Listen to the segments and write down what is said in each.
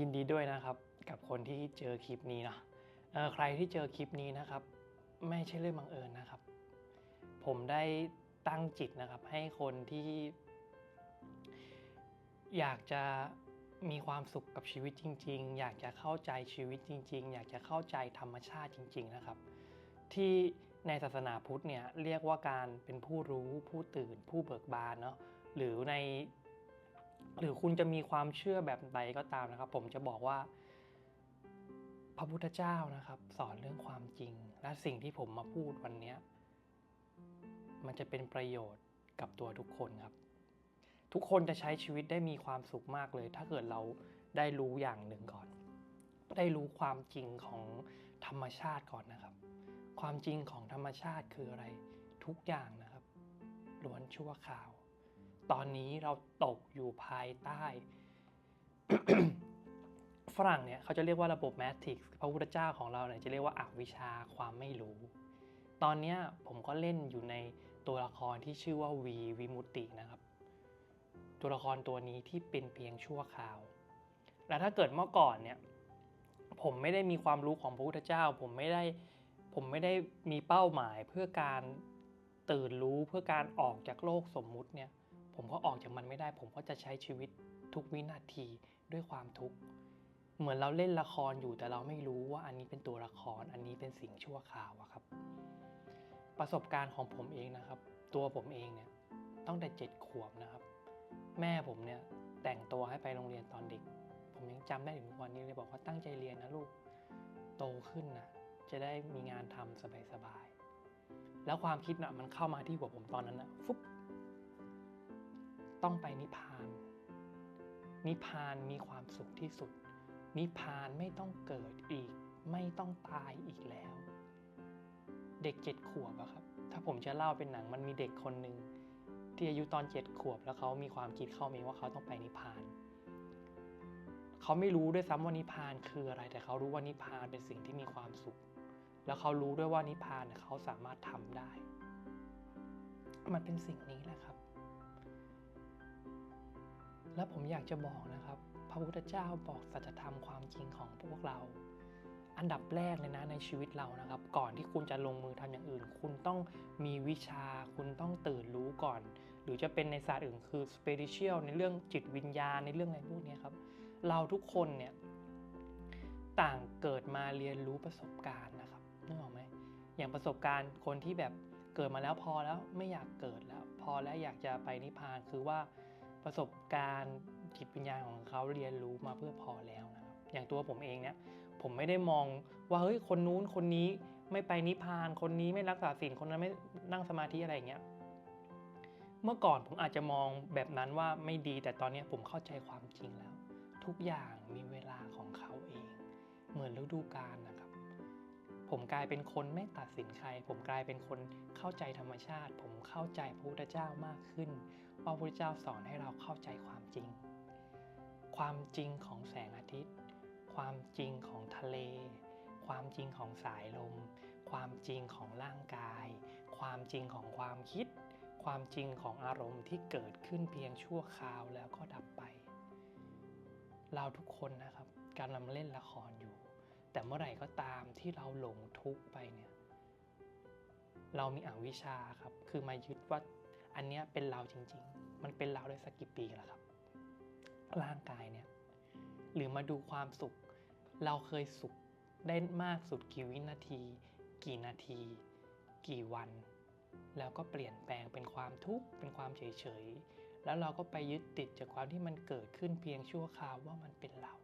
ยินดีด้วยนะครับ กับคนที่เจอคลิปนี้เนาะใครที่เจอคลิปนี้นะครับ ไม่ใช่เรื่องบังเอิญนะครับ ผมได้ตั้งจิตนะครับให้คนที่ อยากจะมีความสุขกับชีวิตจริง ๆ อยากจะเข้าใจชีวิตจริง ๆ อยากจะเข้าใจธรรมชาติจริง ๆ นะครับ ที่ในศาสนาพุทธเนี่ยเรียกว่าการเป็นผู้รู้ผู้ตื่นผู้เบิกบานเนาะหรือใน หรือคุณจะมีความเชื่อแบบใดก็ตามนะครับ ผมจะบอกว่า พระพุทธเจ้านะครับ สอนเรื่องความจริง และสิ่งที่ผมมาพูดวันนี้มันจะเป็นประโยชน์กับตัวทุกคนครับ ทุกคนจะใช้ชีวิตได้มีความสุขมากเลย ถ้าเกิดเราได้รู้อย่างหนึ่งก่อน ได้รู้ความจริงของธรรมชาติก่อนนะครับ ความจริงของธรรมชาติคืออะไร ทุกอย่างนะครับล้วนชั่วคราว ตอนนี้เราตกอยู่ภายใต้ ฝรั่งเนี่ยเขาจะเรียกว่าระบบแมทริกซ์พระพุทธเจ้าของเราเนี่ยจะเรียกว่าอาวิชาความไม่รู้ ตอนนี้ผมก็เล่นอยู่ในตัวละครที่ชื่อว่าวีวิมุตตินะครับ ตัวละครตัวนี้ที่เป็นเพียงชั่วคราว และถ้าเกิดเมื่อก่อนเนี่ยผมไม่ได้มีความรู้ของพระพุทธเจ้า ผมไม่ได้ผมไม่ได้มีเป้าหมายเพื่อการตื่นรู้เพื่อการออกจากโลกสมมุติเนี่ย ผมก็ออกจากมันไม่ได้ ผมก็จะใช้ชีวิตทุกวินาทีด้วยความทุกข์เหมือนเราเล่นละครอยู่แต่เราไม่รู้ว่าอันนี้เป็นตัวละครอันนี้เป็นสิ่งชั่วคราวอะครับ ประสบการณ์ของผมเองนะครับ ตัวผมเองเนี่ยตั้งแต่เจ็ดขวบนะครับ แม่ผมเนี่ยแต่งตัวให้ไปโรงเรียนตอนเด็ก ผมยังจำได้ถึงวันนี้เลยบอกว่าตั้งใจเรียนนะลูกโตขึ้นนะจะได้มีงานทำสบายๆแล้วความคิดนะ่ะมันเข้ามาที่หัวผมตอนนั้นนะฟุ๊บ ต้องไปนิพพาน นิพพานมีความสุขที่สุด นิพพานไม่ต้องเกิดอีก ไม่ต้องตายอีกแล้ว เด็กเจ็ดขวบอะครับ ถ้าผมจะเล่าเป็นหนังมันมีเด็กคนหนึ่งที่อายุตอนเจ็ดขวบแล้วเขามีความคิดเข้ามาเองว่าเขาต้องไปนิพพาน เขาไม่รู้ด้วยซ้ำว่านิพพานคืออะไร แต่เขารู้ว่านิพพานเป็นสิ่งที่มีความสุข แล้วเขารู้ด้วยว่านิพพานเนี่ยเขาสามารถทำได้ มันเป็นสิ่งนี้แหละครับ และผมอยากจะบอกนะครับ พระพุทธเจ้าบอกสัจธรรมความจริงของพวกเรา อันดับแรกเลยนะในชีวิตเรานะครับ ก่อนที่คุณจะลงมือทำอย่างอื่น คุณต้องมีวิชา คุณต้องตื่นรู้ก่อน หรือจะเป็นในศาสตร์อื่นคือ spiritual ในเรื่องจิตวิญญาณในเรื่องอะไรพวกนี้ครับ เราทุกคนเนี่ยต่างเกิดมาเรียนรู้ประสบการณ์นะครับนึกออกไหมอย่างประสบการณ์คนที่แบบเกิดมาแล้วพอแล้วไม่อยากเกิดแล้ว พอแล้วอยากจะไปนิพพานคือว่า ประสบการณ์จิตวิญญาณของเขาเรียนรู้มาเพื่อพอแล้วนะครับอย่างตัวผมเองเนี่ยผมไม่ได้มองว่าเฮ้ยคนนู้นคนนี้ไม่ไปนิพพาน คนนี้ไม่รักษาศีลคนนั้นไม่นั่งสมาธิอะไรอย่างเงี้ยเมื่อก่อนผมอาจจะมองแบบนั้นว่าไม่ดีแต่ตอนนี้ผมเข้าใจความจริงแล้ว ทุกอย่างมีเวลาของเขาเอง เหมือนฤดูกาลนะครับ ผมกลายเป็นคนไม่ตัดสินใคร ผมกลายเป็นคนเข้าใจธรรมชาติ ผมเข้าใจพระพุทธเจ้ามากขึ้นว่าพระพุทธเจ้าสอนให้เราเข้าใจความจริง ความจริงของแสงอาทิตย์ ความจริงของทะเล ความจริงของสายลม ความจริงของร่างกาย ความจริงของความคิด ความจริงของอารมณ์ที่เกิดขึ้นเพียงชั่วคราวแล้วก็ดับไป เราทุกคนนะครับกำลังเล่นละครอยู่ แต่เมื่อไหร่ก็ตามที่เราหลงทุกข์ไปเนี่ยเรามีอวิชชาครับ คือมายึดว่าอันเนี้ยเป็นเราจริง ๆ มันเป็นเราได้สักกี่ปีแล้วครับ ร่างกายเนี่ย หรือมาดูความสุข เราเคยสุขได้มากสุดกี่วินาที กี่นาที กี่วัน แล้วก็เปลี่ยนแปลงเป็นความทุกข์ เป็นความเฉยๆ แล้วเราก็ไปยึดติดจากความที่มันเกิดขึ้นเพียงชั่วคราวว่ามันเป็นเรา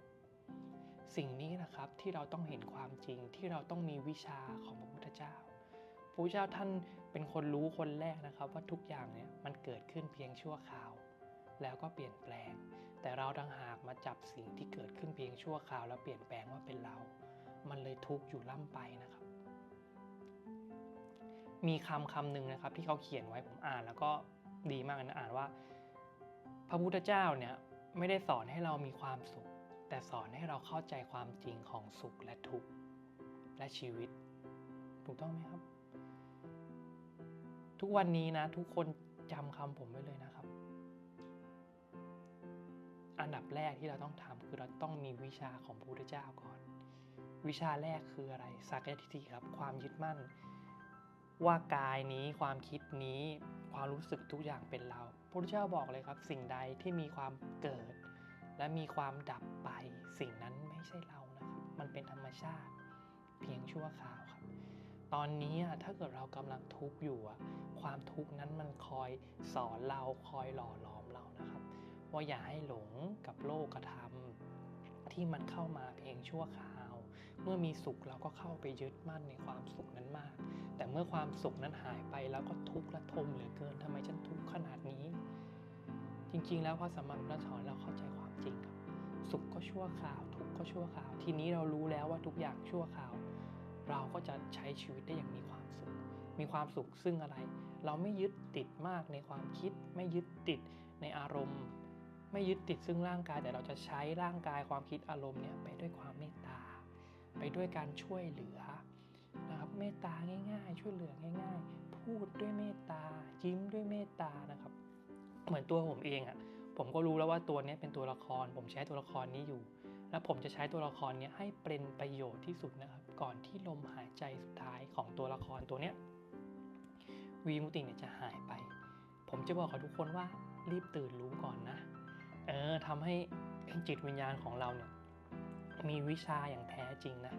สิ่งนี้นะครับที่เราต้องเห็นความจริงที่เราต้องมีวิชาของพระพุทธเจ้าพระพุทธเจ้าท่านเป็นคนรู้คนแรกนะครับ ว่าทุกอย่างเนี่ยมันเกิดขึ้นเพียงชั่วคราว แล้วก็เปลี่ยนแปลง แต่เราดังหากมาจับสิ่งที่เกิดขึ้นเพียงชั่วคราว แล้วเปลี่ยนแปลงว่าเป็นเรา มันเลยทุกข์อยู่ล่ำไปนะครับ มีคำคำหนึ่งนะครับ ที่เขาเขียนไว้ผมอ่าน แล้วก็ดีมากนะอ่านว่า พระพุทธเจ้าเนี่ยไม่ได้สอนให้เรามีความสุข แต่สอนให้เราเข้าใจความจริงของสุขและทุกข์และชีวิต ถูกต้องไหมครับ ทุกวันนี้นะ ทุกคนจำคำผมไว้เลยนะครับ อันดับแรกที่เราต้องทำคือเราต้องมีวิชาของพระพุทธเจ้าก่อน วิชาแรกคืออะไรสักยทิฏฐิครับ ความยึดมั่น ว่ากายนี้ความคิดนี้ความรู้สึกทุกอย่างเป็นเราพระพุทธเจ้าบอกเลยครับ สิ่งใดที่มีความเกิด และมีความดับไป สิ่งนั้นไม่ใช่เรานะครับ มันเป็นธรรมชาติ เพียงชั่วคราวครับ ตอนนี้อะถ้าเกิดเรากำลังทุกข์อยู่อะความทุกข์นั้นมันคอยสอนเราคอยหล่อหลอมเรานะครับ ว่าอย่าให้หลงกับโลกธรรมที่มันเข้ามาเพียงชั่วคราว เมื่อมีสุขเราก็เข้าไปยึดมั่นในความสุขนั้นมาก แต่เมื่อความสุขนั้นหายไปแล้วก็ทุกข์ระทมเหลือเกินทำไมฉันทุกข์ขนาดนี้ จริง ๆ แล้วพระสัมมาสัมพุทธเจ้าสอนเราเข้าใจ สุขก็ชั่วคราว ทุกข์ก็ชั่วคราว ทีนี้เรารู้แล้วว่าทุกอย่างชั่วคราว เราก็จะใช้ชีวิตได้อย่างมีความสุข มีความสุขซึ่งอะไร เราไม่ยึดติดมากในความคิด ไม่ยึดติดในอารมณ์ ไม่ยึดติดซึ่งร่างกาย แต่เราจะใช้ร่างกายความคิดอารมณ์เนี่ยไปด้วยความเมตตา ไปด้วยการช่วยเหลือนะครับเมตตาง่ายๆ ช่วยเหลือง่าย ๆ พูดด้วยเมตตา ยิ้มด้วยเมตตานะครับ เหมือนตัวผมเองอะ่ะ ผมก็รู้แล้วว่าตัวนี้เป็นตัวละคร ผมใช้ตัวละครนี้อยู่ แล้วผมจะใช้ตัวละครนี้ให้เป็นประโยชน์ที่สุดนะครับ ก่อนที่ลมหายใจสุดท้ายของตัวละครตัวนี้วีมุติเนี่ยจะหายไป ผมจะบอกกับทุกคนว่ารีบตื่นรู้ก่อนนะ เออทำให้จิตวิญญาณของเราเนี่ยมีวิชาอย่างแท้จริงนะ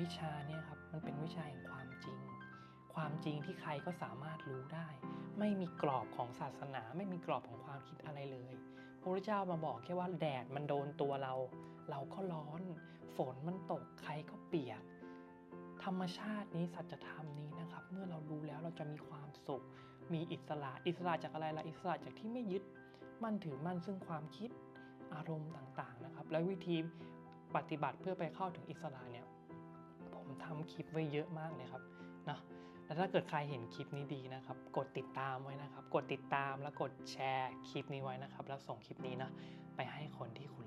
วิชาเนี่ยครับมันเป็นวิชาแห่งความ ความจริงที่ใครก็สามารถรู้ได้ ไม่มีกรอบของศาสนา ไม่มีกรอบของความคิดอะไรเลย พระพุทธเจ้ามาบอกแค่ว่าแดดมันโดนตัวเรา เราก็ร้อน ฝนมันตกใครก็เปียก ธรรมชาตินี้สัจธรรมนี้นะครับ เมื่อเรารู้แล้วเราจะมีความสุข มีอิสระอิสระจากอะไรล่ะอิสระจากที่ไม่ยึด มั่นถือมั่นซึ่งความคิดอารมณ์ต่างๆนะครับ และวิธีปฏิบัติเพื่อไปเข้าถึงอิสระเนี่ยผมทำคลิปไว้เยอะมากเลยครับเนาะ แล้วถ้าเกิดใครเห็นคลิปนี้ดีนะครับ กดติดตามไว้นะครับ กดติดตามแล้วกดแชร์คลิปนี้ไว้นะครับ แล้วส่งคลิปนี้นะไปให้คนที่คุณ